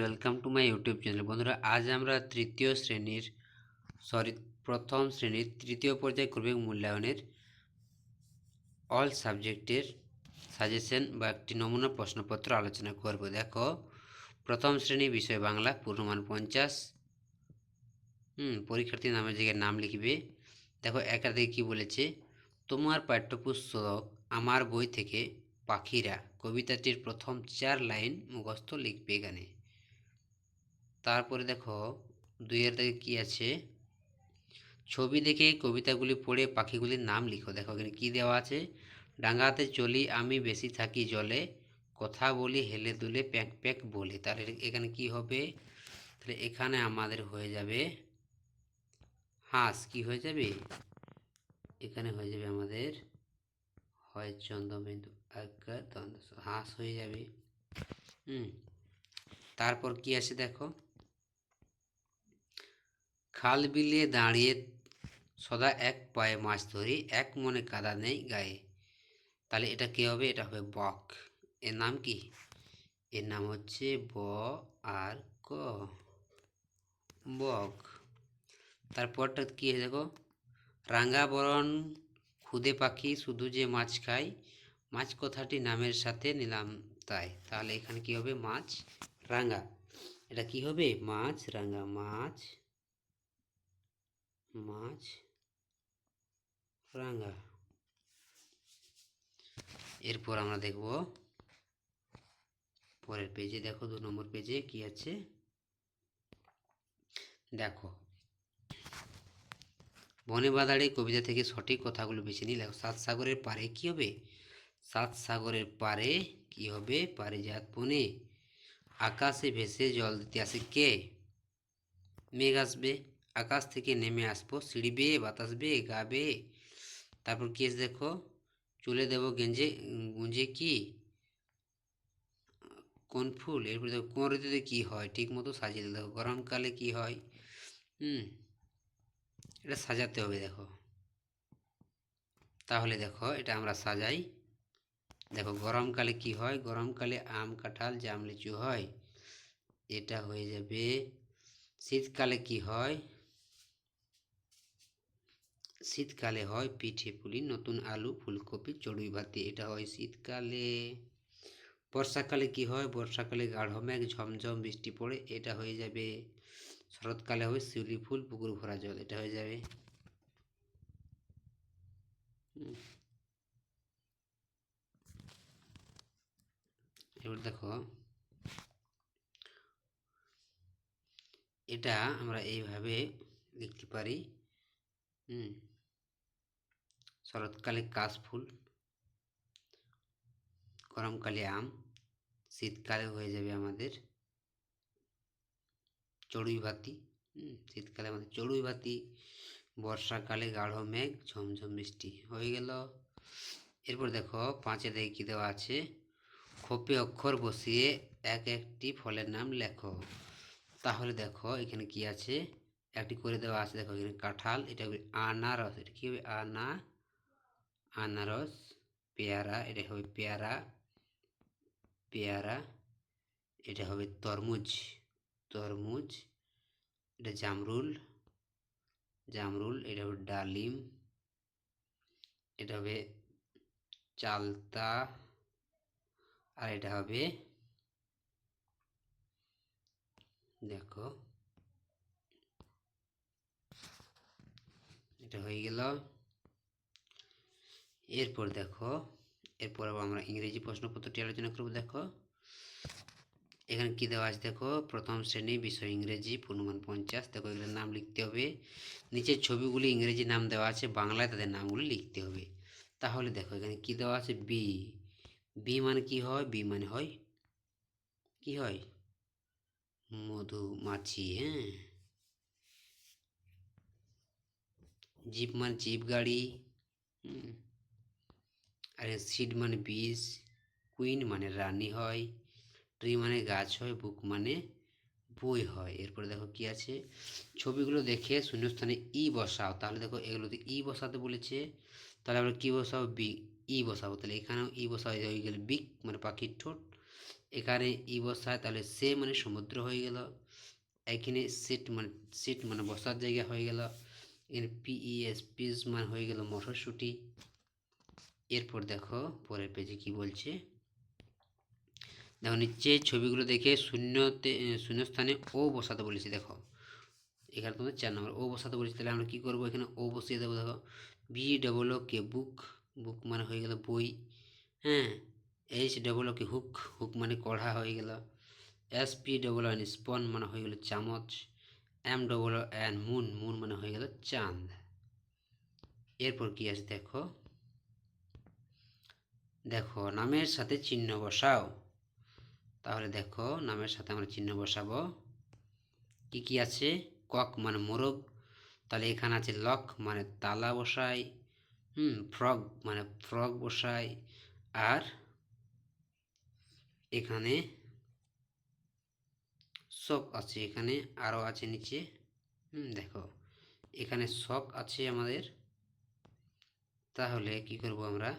Welcome to my YouTube channel বন্ধুরা, আজ আমরা তৃতীয় শ্রেণির সরি প্রথম শ্রেণির তৃতীয় পর্যায়ে ক্রমিক মূল্যায়নের অল সাবজেক্টের সাজেশন বা একটি নমুনা প্রশ্নপত্র আলোচনা করব। দেখো, প্রথম শ্রেণি বিষয় বাংলা, পূর্ণমান পঞ্চাশ। হুম, পরীক্ষার্থী নামের জায়গায় নাম লিখবে। দেখো একা থেকে কী বলেছে? তোমার পাঠ্যপুস্তক আমার বই থেকে পাখিরা। কবিতাটির প্রথম চার লাইন মুখস্থ লিখবে এখানে। তারপরে দেখো দুইয়ের দিকে কী আছে? ছবি দেখে কবিতাগুলি পড়ে পাখিগুলির নাম লিখো। দেখো এখানে কী দেওয়া আছে? ডাঙ্গাতে চলি আমি বেশি থাকি জলে, কথা বলি হেলে দুলে প্যাক প্যাক বলে। তাহলে এখানে কি হবে? তাহলে এখানে আমাদের হয়ে যাবে হাঁস। কি হয়ে যাবে? এখানে হয়ে যাবে আমাদের হয় চন্দ্রবিন্দু হাঁস হয়ে যাবে। হুম, তারপর কি আছে দেখো? খাল বিলে দাঁড়িয়ে সদা এক পায়ে মাছ ধরি, এক মনে কাদা নেই গায়ে। তাহলে এটা কি হবে? এটা হবে বক। এর নাম কি? এর নাম হচ্ছে ব আর ক। বক। তারপরটা কি হয়ে দেখো? রাঙ্গা বরণ, খুদে পাখি শুধু যে মাছ খায়, মাছ কথাটি নামের সাথে নিলাম তাই। তাহলে এখানে কি হবে? মাছ রাঙ্গা এটা কি হবে? মাছ রাঙ্গা মাছ মাছ রাঙ্গা এরপর আমরা দেখব পরের পেজে দেখো, দু নম্বর পেজে কি আছে? দেখো, বনে বাদাড়ে কবিতা থেকে সঠিক কথাগুলো বেছে নিয়ে লেখো সাত সাগরের পারে কি হবে? সাত সাগরের পারে কি হবে? পারিজাত বনে। আকাশে ভেসে জল দিতে আসে কে? মেঘ আসবে। আকাশ থেকে নেমে আসব। সিঁড়িবে বাতাস বে গাবে তারপর কি দেখো। চুলে দেব গেঞ্জে। গুঞ্জে কি? কোন ফুল? এরপরে দেখো কোন ঋতুতে কী হয়? ঠিক মতো সাজিয়ে দিতে দেখো। গরমকালে কি হয়? হুম, এটা সাজাতে হবে দেখো। তাহলে দেখো, এটা আমরা সাজাই। দেখো, গরমকালে কি হয়? গরমকালে আম, কাঁঠাল, জাম, লিচু হয়। এটা হয়ে যাবে। শীতকালে কি হয়? শীতকালে হয় পিঠে পুলি, নতুন আলু, ফুলকপি, চড়ুই ভাতি এটা হয় শীতকালে। বর্ষাকালে কি হয়? বর্ষাকালে গাঢ় মেঘ, ঝমঝম বৃষ্টি পড়ে, এটা হয়ে যাবে শরৎকালে হবে শিউলি ফুল, পুকুর ভরা জল, এটা হয়ে যাবে। এবার দেখো, এটা আমরা এইভাবে লিখতে পারি। হুম। শরৎকালে কাশফুল গরমকালে আম, শীতকালে হয়ে যাবে আমাদের চড়ুই ভাতি শীতকালে আমাদের চড়ুই ভাতি বর্ষাকালে গাঢ় মেঘ, ঝমঝম বৃষ্টি। হয়ে গেল। এরপর দেখো, পাঁচে দেখে কী দেওয়া আছে? খোপে অক্ষর বসিয়ে এক একটি ফলের নাম লেখো। তাহলে দেখো, এখানে কি আছে? একটি করে দেওয়া আছে, দেখো এখানে কাঁঠাল, এটা হবে আনারস, এটা কি হবে? আনা আনারস, পেয়ারা, এটা হবে পেয়ারা পেয়ারা, এটা হবে তরমুজ তরমুজ, এটা জামরুল জামরুল, এটা হবে ডালিম, এটা হবে চালতা, আর এটা হবে, দেখো, এটা হয়ে গেল। এরপর দেখো, এরপর আমরা ইংরেজি প্রশ্নপত্রটি আলোচনা করব, দেখো। এখানে কী দেওয়া আছে, দেখো, প্রথম শ্রেণি বিষয় ইংরেজি, পূর্ণমান পঞ্চাশ। দেখো, এগুলোর নাম লিখতে হবে। নিচের ছবিগুলি ইংরেজি নাম দেওয়া আছে, বাংলায় তাদের নামগুলি লিখতে হবে। তাহলে দেখো, এখানে কী দেওয়া আছে বি বি মানে কি হয়? বি মানে হয়, কি হয়? মধুমাছি হ্যাঁ। জিপ মানে জিপ গাড়ি। আর সিড মানে বীজ কুইন মানে রানী হয়, ট্রি মানে গাছ হয়, বুক মানে বই হয়। এরপরে দেখো কি আছে? ছবিগুলো দেখে শূন্যস্থানে ই বসাও। তাহলে দেখো এগুলোতে ই বসাতে বলেছে। তাহলে আমরা কী বসাবো? বি, ই বসাবো। তাহলে এখানেও ই বসাবো হয়ে গেলে বিক মানে পাখির ঠোঁট। এখানে ই বসায়, তাহলে সে মানে সমুদ্র হয়ে গেল। এখানে সিট মানে সিট মানে বসার জায়গা হয়ে গেল। এখানে পিইএস পিস মানে হয়ে গেল মটরশুঁটি। এরপর দেখো পরের পেজে কি বলছে? দেখো নিচে ছবিগুলো দেখে শূন্যতে, শূন্যস্থানে ও বসাতে বলেছি, দেখো। এখানে তোমাদের চার নম্বর, ও বসাতে বলেছি, তাহলে আমরা কী করব? এখানে ও বসিয়ে দেবো, দেখো। বি ডবল কে বুক বুক মানে হয়ে গেল বই হ্যাঁ? H double K hook hook মানে কড়া হয়ে গেল। S P double N spoon মানে হয়ে গেল চামচ। M double N moon moon মানে হয়ে গেল চাঁদ। এরপর কি আছে দেখো? দেখো, নামের সাথে চিহ্ন বসাও। তাহলে দেখো, নামের সাথে আমরা চিহ্ন বসাবো। কি কি আছে? কক মানে মোরগ, তাহলে এখানে আছে লক মানে তালা বসাই, হুম, ফ্রগ মানে ফ্রগ বসাই, আর এখানে শক আছে, এখানে আরও আছে নিচে, হুম, দেখো, এখানে শক আছে আমাদের। তাহলে কি করব আমরা?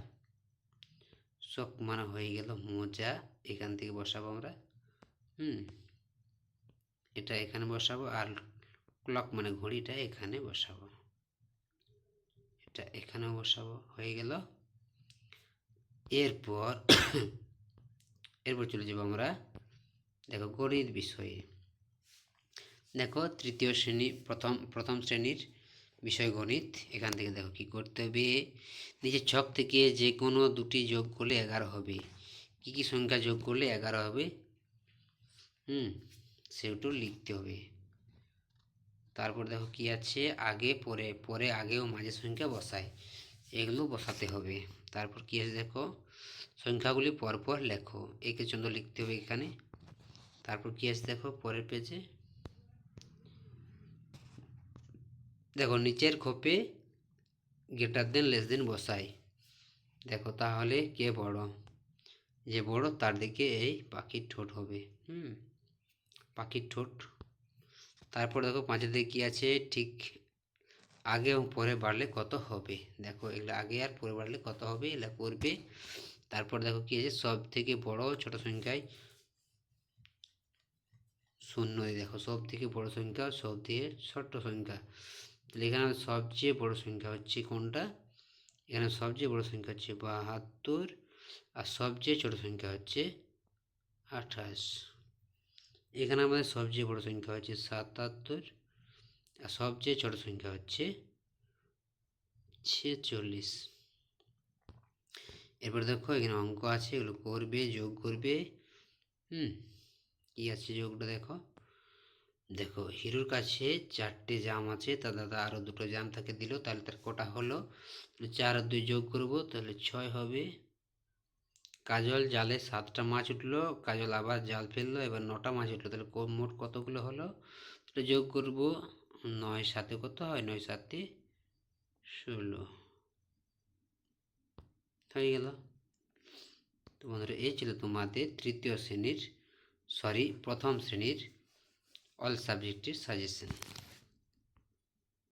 শক মানে হয়ে গেল, মোজা এখান থেকে বসাবো আমরা। হুম, এটা এখানে বসাবো আর ক্লক মানে ঘড়িটা এখানে বসাবো। এটা এখানেও বসাবো, হয়ে গেল। এরপর এরপর চলে যাব আমরা, দেখো গণিত বিষয়ে। দেখো তৃতীয় শ্রেণি, প্রথম প্রথম শ্রেণির বিষয় গণিত, এখান থেকে দেখো কি করতে হবে? নিজের ছক থেকে যে কোনো দুটি যোগ করলে এগারো হবে। কি কি সংখ্যা যোগ করলে এগারো হবে? হুম সেটাও লিখতে হবে। তারপর দেখো কি আছে? আগে, পরে পরে আগে ও মাঝে সংখ্যা বসায়। এগুলো বসাতে হবে। তারপর কি আছে দেখো? সংখ্যাগুলি পরপর লেখো। একে চন্দ্র লিখতে হবে এখানে। তারপর কি আছে দেখো? পরের পেজে দেখো নিচের খোপে গেটার দেন লেস দেন বসাই। দেখো তাহলে কে বড়? যে বড় তার দিকে এই পাখির ঠোঁট হবে। হুম, পাখির ঠোঁট। তারপর দেখো পাঁচের দিকে কী আছে? ঠিক আগে এবং পরে বাড়লে কত হবে? দেখো এগুলো আগে আর পরে বাড়লে কত হবে? এগুলো করবে। তারপর দেখো কী আছে? সব থেকে বড় ছোট সংখ্যায় শূন্য। দেখো সব থেকে বড় সংখ্যা সব থেকে ছোট্ট সংখ্যা। তাহলে এখানে সবচেয়ে বড় সংখ্যা হচ্ছে কোনটা? এখানে সবচেয়ে বড় সংখ্যা হচ্ছে বাহাত্তর আর সবচেয়ে ছোট সংখ্যা হচ্ছে আঠাশ। এখানে আমাদের সবচেয়ে বড় সংখ্যা হচ্ছে সাতাত্তর আর সবচেয়ে ছোট সংখ্যা হচ্ছে ছেচল্লিশ। এরপর দেখো এখানে অঙ্ক আছে, এগুলো করবে, যোগ করবে। হুম, কী আছে যোগটা দেখো? দেখো, হিরোর কাছে চারটে জাম আছে। তার দাদা আরও দুটো জাম তাকে দিল, তাহলে তার কটা হলো? চার আর দুই যোগ করব, তাহলে ছয় হবে। কাজল জালে সাতটা মাছ উঠল, কাজল আবার জাল ফেলল, এবার নটা মাছ উঠল, তাহলে মোট কতগুলো হলো? তাহলে যোগ করব, নয় সাথে কত হয়? নয় সাতে ষোলো। হয়ে গেল। তো বন্ধুরা এই ছিল তোমাদের তৃতীয় শ্রেণির সরি প্রথম শ্রেণির অল সাবজেক্টের সাজেশন